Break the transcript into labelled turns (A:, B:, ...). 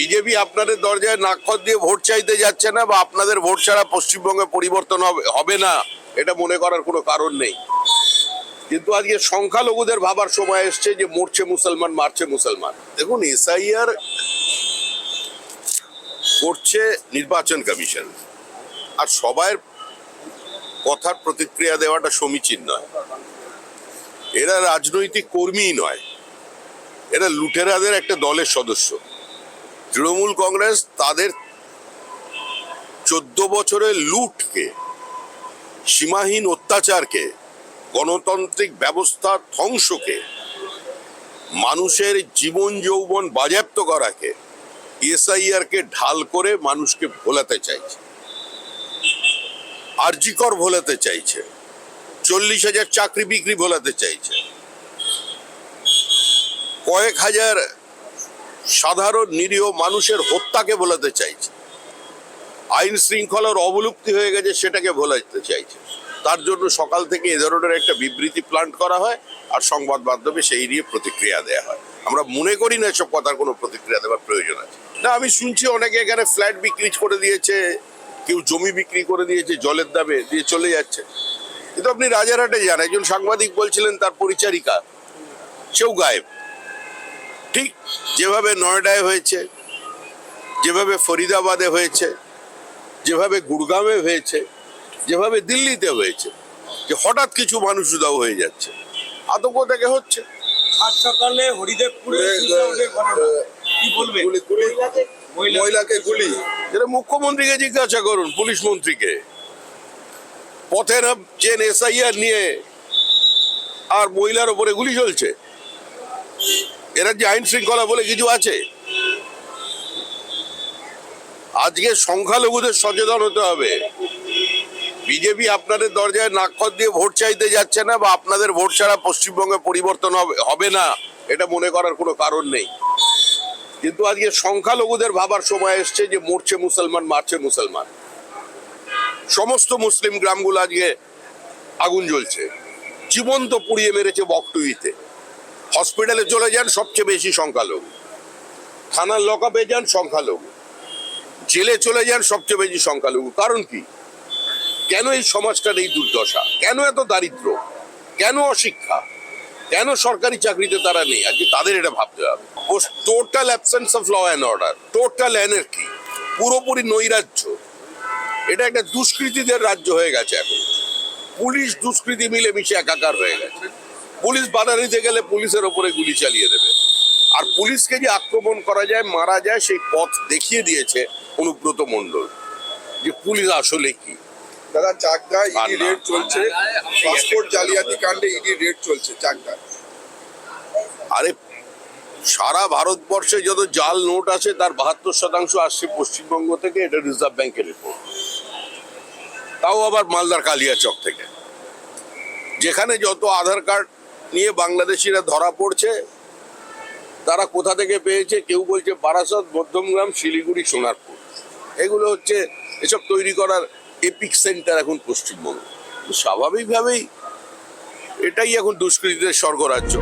A: BJP আপনাদের দরজায় নাক্ষর দিয়ে ভোট চাইতে যাচ্ছে না বা আপনাদের ভোট ছাড়া পশ্চিমবঙ্গে পরিবর্তন হবে না, এটা মনে করার কোনো কারণ নেই। কিন্তু আজকে সংখ্যালঘুদের ভাবার সময় এসছে যে মরছে মুসলমান, মারছে মুসলমান। দেখুন, এসআইআর করছে নির্বাচন কমিশন। আর সবার কথার প্রতিক্রিয়া দেওয়াটা সমীচীন নয়। এরা রাজনৈতিক কর্মীই নয়। এরা লুটেরাদের একটা দলের সদস্য। তৃণমূল কংগ্রেস তাদের চোদ্দ বছরের লুটকে, সীমাহীন অত্যাচারকে, গণতান্ত্রিক ব্যবস্থা ধ্বংসকে, মানুষের জীবন যৌবন বাজেয়াপ্ত করাকে এসআইআর কে ঢাল করে মানুষকে ভোলাতে চাইছে। আরজিকর ভোলাতে চাইছে। চল্লিশ হাজার চাকরি বিক্রি ভোলাতে চাইছে। কয়েক হাজার সাধারণ নিরীহ মানুষের হত্যাকে ভোলাতে চাইছে। আইন শৃঙ্খলার অবলুপ্তি হয়ে গেছে সেটাকে ভোলাতে চাইছে। তার জন্য সকাল থেকে এ ধরনের একটা বিবৃতি প্লান্ট করা হয় আর সংবাদ মাধ্যমে সেই নিয়ে প্রতিক্রিয়া দেওয়া হয়। আমরা মনে করি না এসব কথার কোনো প্রতিক্রিয়া দেওয়ার প্রয়োজন আছে। না, আমি শুনছি অনেকে এখানে ফ্ল্যাট বিক্রি করে দিয়েছে, কেউ জমি বিক্রি করে দিয়েছে, জলের দামে দিয়ে চলে যাচ্ছে। কিন্তু আপনি রাজারহাটে যান, একজন সাংবাদিক বলছিলেন, তার পরিচারিকা, সেও গায়েব। যেভাবে নয়ডায় হয়েছে যেভাবে ফরিদাবাদে হয়েছে যেভাবে গুড়গাঁওয়ে হয়েছে যেভাবে দিল্লিতে হয়েছে যে হঠাৎ কিছু মানুষ উদাও হয়ে যাচ্ছে। আতঙ্ক থেকে হচ্ছে।
B: আজ সকালে হরিদেবপুরে
C: মহিলাকে? গুলি।
A: যেটা মুখ্যমন্ত্রীকে জিজ্ঞাসা করুন পুলিশ মন্ত্রীকে। পথে নামছেন এসআইআর নিয়ে আর মহিলার ওপরে গুলি চলছে? এরা যে আইন শৃঙ্খলা বলে কিছু আছে? আজকে সংখ্যালঘুদের সচেতন হতে হবে। বিজেপি আপনাদের দরজায় নাক্ষর দিয়ে ভোট চাইতে যাচ্ছে না বা আপনাদের ভোট ছাড়া পশ্চিমবঙ্গে পরিবর্তন হবে না, এটা মনে করার কোনো কারণ নেই। কিন্তু আজকে সংখ্যালঘুদের ভাবার সময় এসছে যে মরছে মুসলমান, মারছে মুসলমান। সমস্ত মুসলিম গ্রামগুলো আজকে আগুন জ্বলছে। জীবন্ত পুড়িয়ে মেরেছে বকটুইতে। হসপিটালে চলে যান, সবচেয়ে বেশি সংখ্যালঘু। থানার লকআপে যান, সংখ্যালঘু। জেলে চলে যান, সবচেয়ে বেশি সংখ্যালঘু। কারণ কি? কেন এই সমাজটার এই দুর্দশা? কেন এত দারিদ্র? কেন অশিক্ষা? কেন সরকারি চাকরিতে তারা নেই? আজকে তাদের এটা ভাবতে হবে। Total absence of law and order total anarchy পুরোপুরি নৈরাজ্য। এটা একটা দুষ্কৃতীদের রাজ্য হয়ে গেছে এখন। পুলিশ দুষ্কৃতি মিলে মিশে একাকার হয়ে গেছে। পুলিশ বাধা নিতে গেলে পুলিশের ওপরে গুলি চালিয়ে দেবে। আর পুলিশকে যে আক্রমণ করা যায় মারা যায় সেই পথ দেখিয়ে দিয়েছে অনুব্রত মণ্ডল। যে পুলিশ আসলে কি?
C: দাদা চাকদা ইডি। রেড চলছে। পাসপোর্ট জালিয়াতি কাণ্ডে ইডি রেড চলছে চাকদা।
A: আরে সারা ভারতবর্ষে যত জাল নোট আছে তার বাহাত্তর শতাংশ আসছে পশ্চিমবঙ্গ থেকে এটা রিজার্ভ ব্যাংকের রিপোর্ট তাও আবার মালদার কালিয়াচক থেকে। যেখানে যত আধার কার্ড নিয়ে বাংলাদেশিরা ধরা পড়ছে। তারা কোথা থেকে পেয়েছে? কেউ বলছে বারাসত, মধ্যমগ্রাম, শিলিগুড়ি, সোনারপুর। এগুলো হচ্ছে এসব তৈরি করার এপিক সেন্টার এখন পশ্চিমবঙ্গ। স্বাভাবিকভাবেই এটাই এখন দুষ্কৃতীদের স্বর্গরাজ্য।